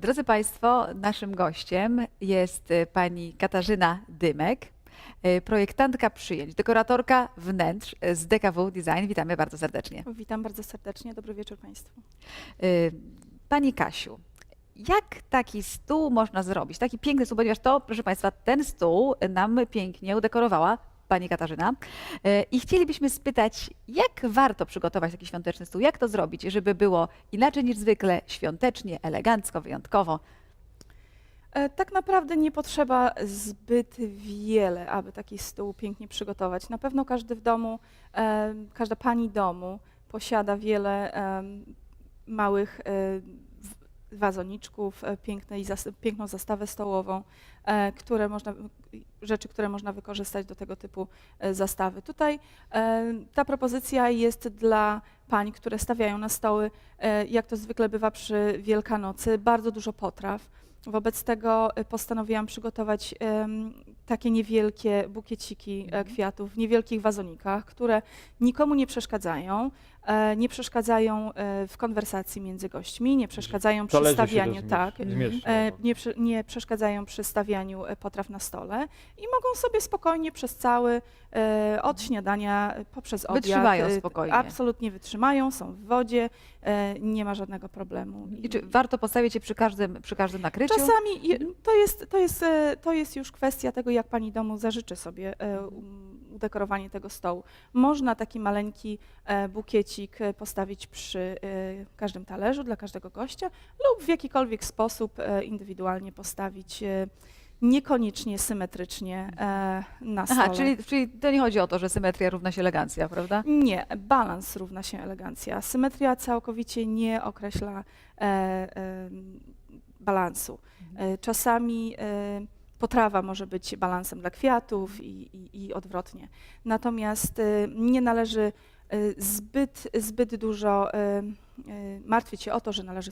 Drodzy Państwo, naszym gościem jest e, pani Katarzyna Dymek, e, projektantka przyjęć, dekoratorka wnętrz e, z DKW Design. Witamy bardzo serdecznie. Witam bardzo serdecznie. Dobry wieczór Państwu. Pani Kasiu, jak taki stół można zrobić? Taki piękny stół, ponieważ to, proszę Państwa, ten stół nam pięknie udekorowała Pani Katarzyna. E, I chcielibyśmy spytać, jak warto przygotować taki świąteczny stół? Jak to zrobić, żeby było inaczej niż zwykle, świątecznie, elegancko, wyjątkowo? E, Tak naprawdę nie potrzeba zbyt wiele, aby taki stół pięknie przygotować. Na pewno każdy w domu, e, każda pani domu posiada wiele małych wazoniczków, piękną zastawę stołową, które można, rzeczy, które można wykorzystać do tego typu e, zastawy. Tutaj e, ta propozycja jest dla pań, które stawiają na stoły, e, jak to zwykle bywa przy Wielkanocy, bardzo dużo potraw. Wobec tego e, postanowiłam przygotować takie niewielkie bukieciki e, Mhm. kwiatów w niewielkich wazonikach, które nikomu nie przeszkadzają, e, nie przeszkadzają e, w konwersacji między gośćmi, nie przeszkadzają przy Talerze się stawianiu, tak, e, nie, przy, nie przeszkadzają przy stawianiu e, potraw na stole i mogą sobie spokojnie przez cały, e, od śniadania e, poprzez obiad. Wytrzymają e, spokojnie. Absolutnie wytrzymają, są w wodzie, e, nie ma żadnego problemu. I czy warto postawić je przy każdym, przy każdym nakryciu? Czasami je- to jest, to, jest, e, to jest już kwestia tego, jak pani domu zażyczy sobie e, um, udekorowanie tego stołu. Można taki maleńki e, bukiecik e, postawić przy e, każdym talerzu dla każdego gościa lub w jakikolwiek sposób e, indywidualnie postawić niekoniecznie symetrycznie na stole. Aha, czyli, czyli to nie chodzi o to, że symetria równa się elegancja, prawda? Nie, balans równa się elegancja. Symetria całkowicie nie określa balansu. E, czasami potrawa może być balansem dla kwiatów i, i, i odwrotnie. Natomiast nie należy zbyt, zbyt dużo e, e, martwić się o to, że należy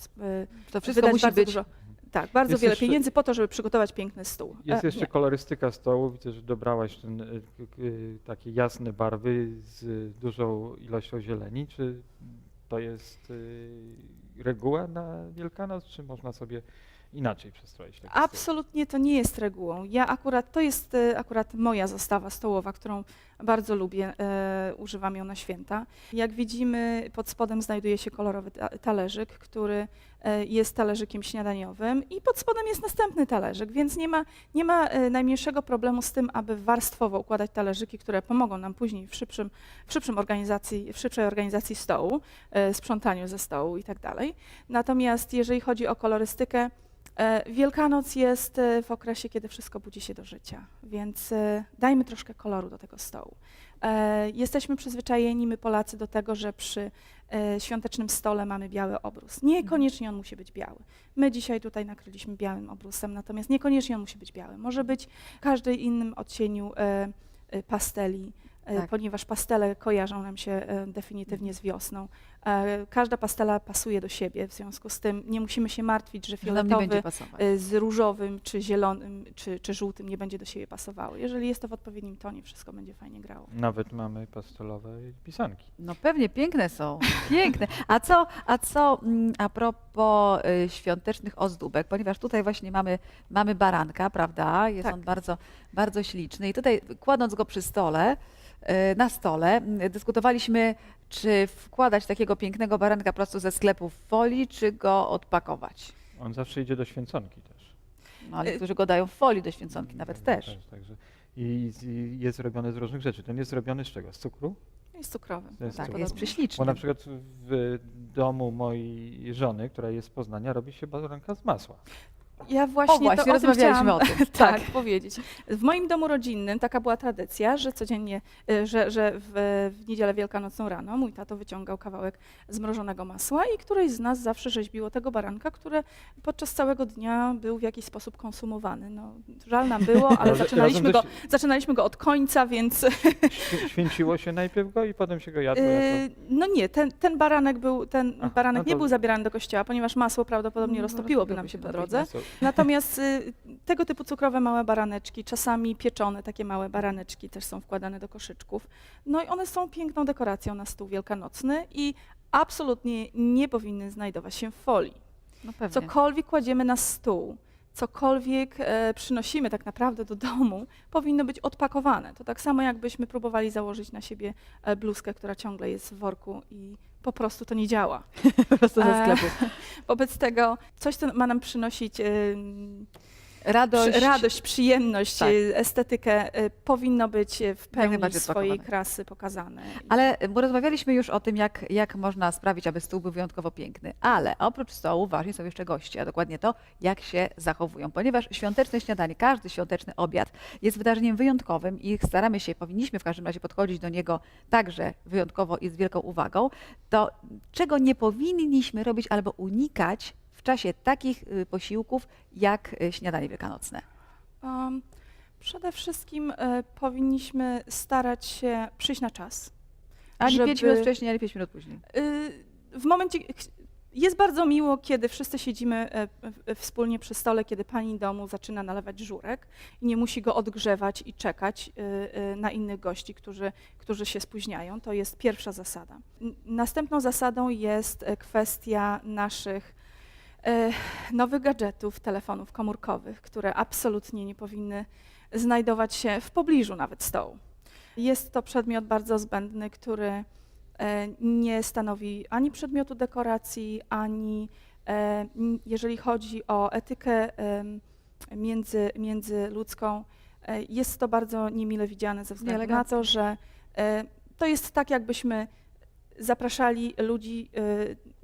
To wszystko wydać musi bardzo być. dużo. Tak, bardzo Jest wiele jeszcze- pieniędzy po to, żeby przygotować piękny stół. Jest E, jeszcze nie. kolorystyka stołu. Widzę, że dobrałaś ten, y, y, takie jasne barwy z dużą ilością zieleni. Czy to jest y, reguła na Wielkanoc, czy można sobie inaczej przestroić? Absolutnie to nie jest regułą. Ja akurat, to jest akurat moja zastawa stołowa, którą bardzo lubię, e, używam ją na święta. Jak widzimy, pod spodem znajduje się kolorowy ta- talerzyk, który e, jest talerzykiem śniadaniowym i pod spodem jest następny talerzyk, więc nie ma, nie ma e, najmniejszego problemu z tym, aby warstwowo układać talerzyki, które pomogą nam później w, szybszym, w, szybszym organizacji, w szybszej organizacji stołu, e, sprzątaniu ze stołu i tak. Natomiast jeżeli chodzi o kolorystykę, Wielkanoc jest e, w okresie, kiedy wszystko budzi się do życia, więc e, dajmy troszkę koloru do tego stołu. E, Jesteśmy przyzwyczajeni, my Polacy, do tego, że przy e, świątecznym stole mamy biały obrus. Niekoniecznie on musi być biały. My dzisiaj tutaj nakryliśmy białym obrusem, natomiast niekoniecznie on musi być biały. Może być w każdym innym odcieniu e, e, pasteli, e, Tak. ponieważ pastele kojarzą nam się e, definitywnie z wiosną. E, Każda pastela pasuje do siebie, w związku z tym nie musimy się martwić, że fioletowy z różowym, czy zielonym, czy, czy żółtym nie będzie do siebie pasowało. Jeżeli jest to w odpowiednim tonie, wszystko będzie fajnie grało. Nawet mamy pastelowe pisanki. No pewnie, piękne są, piękne. A co, a co mm, a propos y, świątecznych ozdóbek, ponieważ tutaj właśnie mamy, mamy baranka, prawda? Jest Tak. on bardzo, bardzo śliczny i tutaj kładąc go przy stole, na stole, mm, dyskutowaliśmy, czy wkładać takiego pięknego baranka prosto ze sklepu w folii, czy go odpakować. On zawsze idzie do święconki też. No, ale Y- niektórzy go dają w folii do święconki, nawet też. Także. I, I jest zrobiony z różnych rzeczy. Ten jest zrobiony z czego? Z cukru? Jest cukrowy. To jest Tak, cukrowy. jest podobnie. Bo prześliczny. na przykład w domu mojej żony, która jest z Poznania, robi się baranka z masła. Ja właśnie, O właśnie, to, o tym rozmawialiśmy chciałam, o tym. tak, powiedzieć. W moim domu rodzinnym taka była tradycja, że codziennie, y, że, że w, w niedzielę wielkanocną rano mój tato wyciągał kawałek zmrożonego masła i któreś z nas zawsze rzeźbiło tego baranka, który podczas całego dnia był w jakiś sposób konsumowany. No, żal nam było, ale zaczynaliśmy go, zaczynaliśmy go od końca, więc Świ- Święciło się najpierw go i potem się go jadło. Jako... Yy, No nie, ten, ten baranek, był, ten Aha, baranek no nie to- był zabierany do kościoła, ponieważ masło prawdopodobnie No, roztopiłoby nam się po drodze. Natomiast y, tego typu cukrowe małe baraneczki, czasami pieczone takie małe baraneczki też są wkładane do koszyczków. No i one są piękną dekoracją na stół wielkanocny i absolutnie nie powinny znajdować się w folii. No pewnie. Cokolwiek kładziemy na stół, cokolwiek e, przynosimy tak naprawdę do domu, powinno być odpakowane. To tak samo jakbyśmy próbowali założyć na siebie e, bluzkę, która ciągle jest w worku i po prostu to nie działa. po prostu ze E, sklepu. Wobec tego coś, co ma nam przynosić em, Radość. radość przyjemność, Tak. e, estetykę, e, powinno być e, w pełni swojej odpakowane. krasy pokazane. Ale bo rozmawialiśmy już o tym, jak, jak można sprawić, aby stół był wyjątkowo piękny. Ale oprócz stołu ważni są jeszcze goście, a dokładnie to, jak się zachowują. Ponieważ świąteczne śniadanie, każdy świąteczny obiad jest wydarzeniem wyjątkowym i staramy się, powinniśmy w każdym razie podchodzić do niego także wyjątkowo i z wielką uwagą, to czego nie powinniśmy robić albo unikać czasie takich y, posiłków jak y, śniadanie wielkanocne. Um, przede wszystkim e, powinniśmy starać się przyjść na czas. Ani pięć Żeby- minut wcześniej, ani pięć minut później. Y, w momencie jest bardzo miło, kiedy wszyscy siedzimy e, w- wspólnie przy stole, kiedy pani domu zaczyna nalewać żurek i nie musi go odgrzewać i czekać y, y, na innych gości, którzy, którzy się spóźniają. To jest pierwsza zasada. Następną zasadą jest e, kwestia naszych e, nowych gadżetów, telefonów komórkowych, które absolutnie nie powinny znajdować się w pobliżu nawet stołu. Jest to przedmiot bardzo zbędny, który e, nie stanowi ani przedmiotu dekoracji, ani e, jeżeli chodzi o etykę między, międzyludzką, e, jest to bardzo niemile widziane ze względu na to, że e, to jest tak, jakbyśmy zapraszali ludzi, e,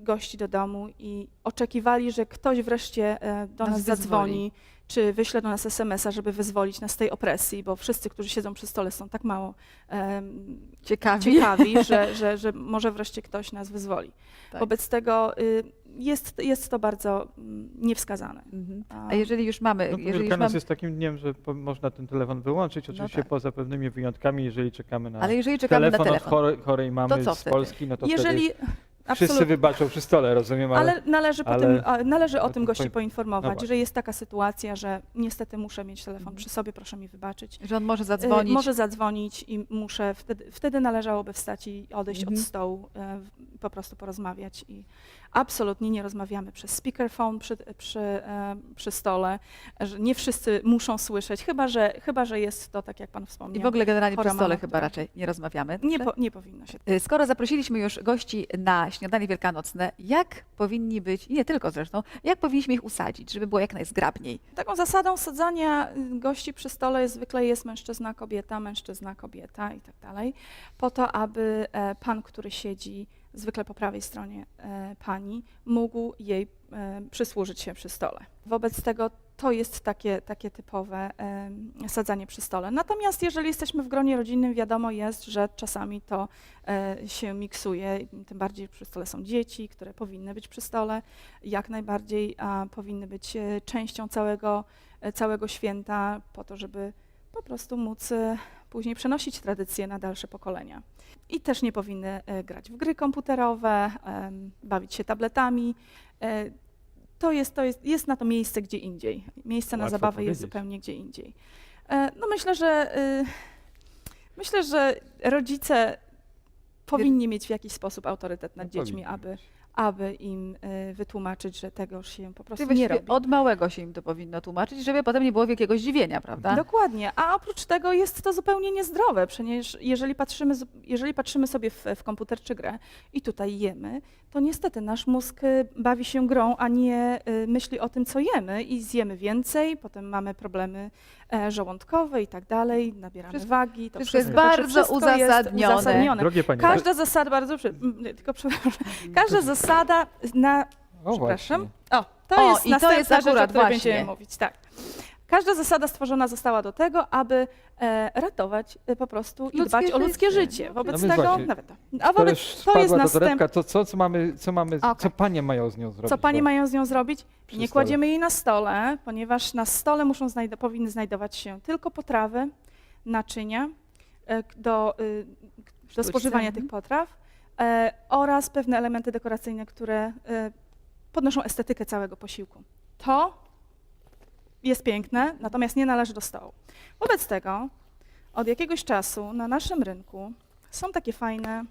gości do domu i oczekiwali, że ktoś wreszcie e, do Nas nas zadzwoni, czy wyśle do nas SMS-a, żeby wyzwolić nas z tej opresji, bo wszyscy, którzy siedzą przy stole są tak mało em, Ciekawi. ciekawi, że, że, że może wreszcie ktoś nas wyzwoli. Tak. Wobec tego y, jest, jest to bardzo mm, niewskazane. Mhm. A- jeżeli już mamy, No, to jeżeli już Wielkanoc mamy jest takim dniem, że po, można ten telefon wyłączyć, No oczywiście tak. poza pewnymi wyjątkami, jeżeli czekamy na ale jeżeli czekamy telefon, na telefon, od chorej, chorej mamy co z wtedy? Polski, no to Jeżeli wtedy wszyscy absolutnie, wybaczą przy stole, rozumiem, ale, ale należy, po ale- a, należy o ale tym gości no poinformować, właśnie. że jest taka sytuacja, że niestety muszę mieć telefon przy sobie, proszę mi wybaczyć. że on może Y, zadzwonić. Może zadzwonić i muszę, wtedy, wtedy należałoby wstać i odejść Mhm. od stołu, w- po prostu porozmawiać i absolutnie nie rozmawiamy przez speakerphone przy, przy, e, przy stole, że nie wszyscy muszą słyszeć, chyba że, chyba, że jest to tak, jak pan I wspomniał. w ogóle generalnie przy stole mama, chyba która- raczej nie rozmawiamy. Nie, po, nie powinno się. Y, Skoro zaprosiliśmy już gości na śniadanie wielkanocne, jak powinni być, i nie tylko zresztą, jak powinniśmy ich usadzić, żeby było jak najzgrabniej? Taką zasadą sadzania y, gości przy stole jest, zwykle jest mężczyzna, kobieta, mężczyzna, kobieta i tak dalej, po to, aby e, pan, który siedzi zwykle po prawej stronie e, pani, mógł jej e, przysłużyć się przy stole. Wobec tego to jest takie, takie typowe sadzanie przy stole. Natomiast jeżeli jesteśmy w gronie rodzinnym, wiadomo jest, że czasami to e, się miksuje, tym bardziej przy stole są dzieci, które powinny być przy stole, jak najbardziej powinny być częścią całego, całego święta, po to, żeby po prostu móc później przenosić tradycje na dalsze pokolenia. I też nie powinny e, grać w gry komputerowe, bawić się tabletami. E, To jest, to jest, jest na to miejsce gdzie indziej. Miejsce na Łatwo zabawę jest powiedzieć. zupełnie gdzie indziej. E, No myślę, że y, myślę, że rodzice powinni mieć w jakiś sposób autorytet nad No, dziećmi, aby. Aby im y, wytłumaczyć, że tego już się po prostu Czyli nie robi. od małego się im to powinno tłumaczyć, żeby potem nie było wielkiego zdziwienia, prawda? Dokładnie, a oprócz tego jest to zupełnie niezdrowe, przecież jeżeli patrzymy, jeżeli patrzymy sobie w, w komputer czy grę i tutaj jemy, to niestety nasz mózg y, bawi się grą, a nie y, myśli o tym, co jemy i zjemy więcej, potem mamy problemy e, żołądkowe i tak dalej, nabieramy Wszystko- wagi. To wszystko jest bardzo wszystko jest uzasadnione. uzasadnione. Drogie panie, Każda zasada, bardzo, tylko przepraszam, każda zasada na o, Przepraszam. właśnie. O, to O, jest i to jest rzecz, o akurat której właśnie. będziemy mówić. Tak. Każda zasada stworzona została do tego, aby e, ratować e, po prostu i Ludzkie dbać o ludzkie życie. życie. Wobec No więc tego, właśnie, nawet to. A Skoro wobec, już to spadła jest ta następ, torebka, to co, co mamy, co mamy, Okej. co panie mają z nią zrobić? co panie bo mają z nią zrobić? przy Nie stole. kładziemy jej na stole, ponieważ na stole muszą znajdo- powinny znajdować się tylko potrawy, naczynia e, k- do, y, k- do spożywania mhm. tych potraw e, oraz pewne elementy dekoracyjne, które e, podnoszą estetykę całego posiłku. To jest piękne, natomiast nie należy do stołu. Wobec tego od jakiegoś czasu na naszym rynku są takie fajne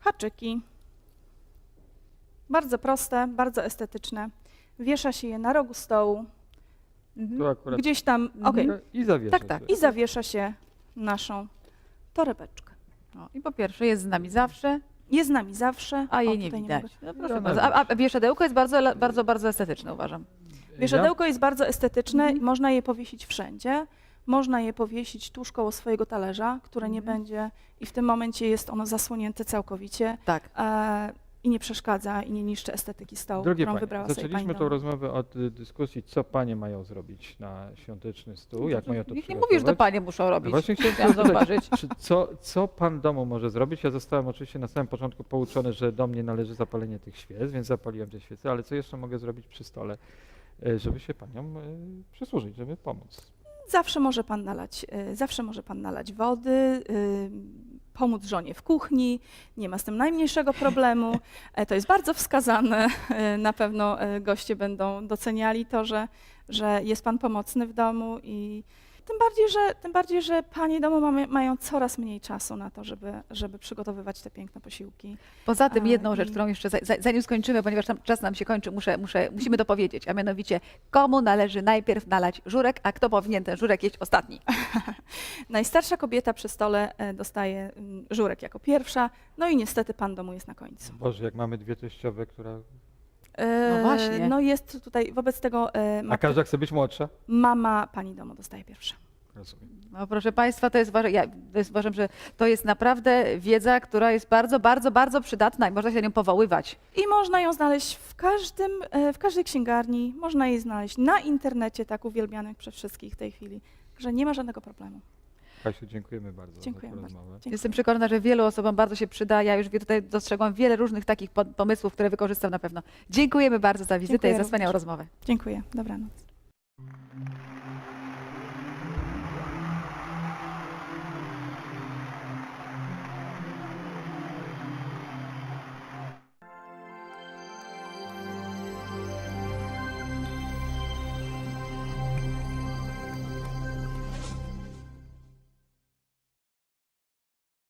haczyki, Bardzo proste, bardzo estetyczne. Wiesza się je na rogu stołu, Mhm. Tu akurat gdzieś tam, okej, i zawiesza Tak, tak. się. i zawiesza się naszą torebeczkę. O, I po pierwsze jest z nami zawsze, Jest z nami zawsze. a O, jej nie tutaj widać. No, proszę bardzo. A, a wieszadełko jest bardzo, ele- bardzo, bardzo estetyczne, uważam. Wieszadełko jest bardzo estetyczne Mhm. i można je powiesić wszędzie. Można je powiesić tuż koło swojego talerza, które nie Mhm. będzie i w tym momencie jest ono zasłonięte całkowicie Tak. e, i nie przeszkadza i nie niszczy estetyki stołu, Drogie którą panie, wybrała sobie zaczęliśmy pani tą rozmowę od y, dyskusji, co panie mają zrobić na świąteczny stół, jak mają to Nikt nie przygotować. mówi, że to panie muszą No robić. Właśnie chciałem Chciałam zapytać, zauważyć. czy co, co pan domu może zrobić? Ja zostałem oczywiście na samym początku pouczony, że do mnie należy zapalenie tych świec, więc zapaliłem te świece, ale co jeszcze mogę zrobić przy stole, żeby się paniom y, przysłużyć, żeby pomóc? Zawsze może pan nalać, y, zawsze może pan nalać wody, pomóc żonie w kuchni, nie ma z tym najmniejszego problemu. E, To jest bardzo wskazane. E, Na pewno e, goście będą doceniali to, że, że jest pan pomocny w domu i tym bardziej, że, tym bardziej, że panie domu mamy, mają coraz mniej czasu na to, żeby, żeby przygotowywać te piękne posiłki. Poza tym A, jedną i- rzecz, którą jeszcze za- za- zanim skończymy, ponieważ tam czas nam się kończy, muszę, muszę, musimy dopowiedzieć, a mianowicie komu należy najpierw nalać żurek, a kto powinien ten żurek jeść ostatni. Najstarsza kobieta przy stole e, dostaje mm, żurek jako pierwsza, no i niestety pan domu jest na końcu. Boże, jak mamy dwie teściowe, która... E, No właśnie. No jest tutaj, wobec tego e, A każda chce być młodsza? mama pani domu dostaje pierwsza. Rozumiem. No, proszę Państwa, to jest, uważam, ja, to jest, uważam, że to jest naprawdę wiedza, która jest bardzo, bardzo, bardzo przydatna i można się na nią powoływać. I można ją znaleźć w, każdym, e, w każdej księgarni, można jej znaleźć na internecie, tak uwielbianych przez wszystkich w tej chwili, że nie ma żadnego problemu. Kasiu, dziękujemy bardzo Dziękuję za tę bardzo. rozmowę. Jestem przekonana, że wielu osobom bardzo się przyda. Ja już wie- tutaj dostrzegłam wiele różnych takich po- pomysłów, które wykorzystam na pewno. Dziękujemy bardzo za wizytę Dziękuję i za wspaniałą rozmowę. Dziękuję, dobranoc.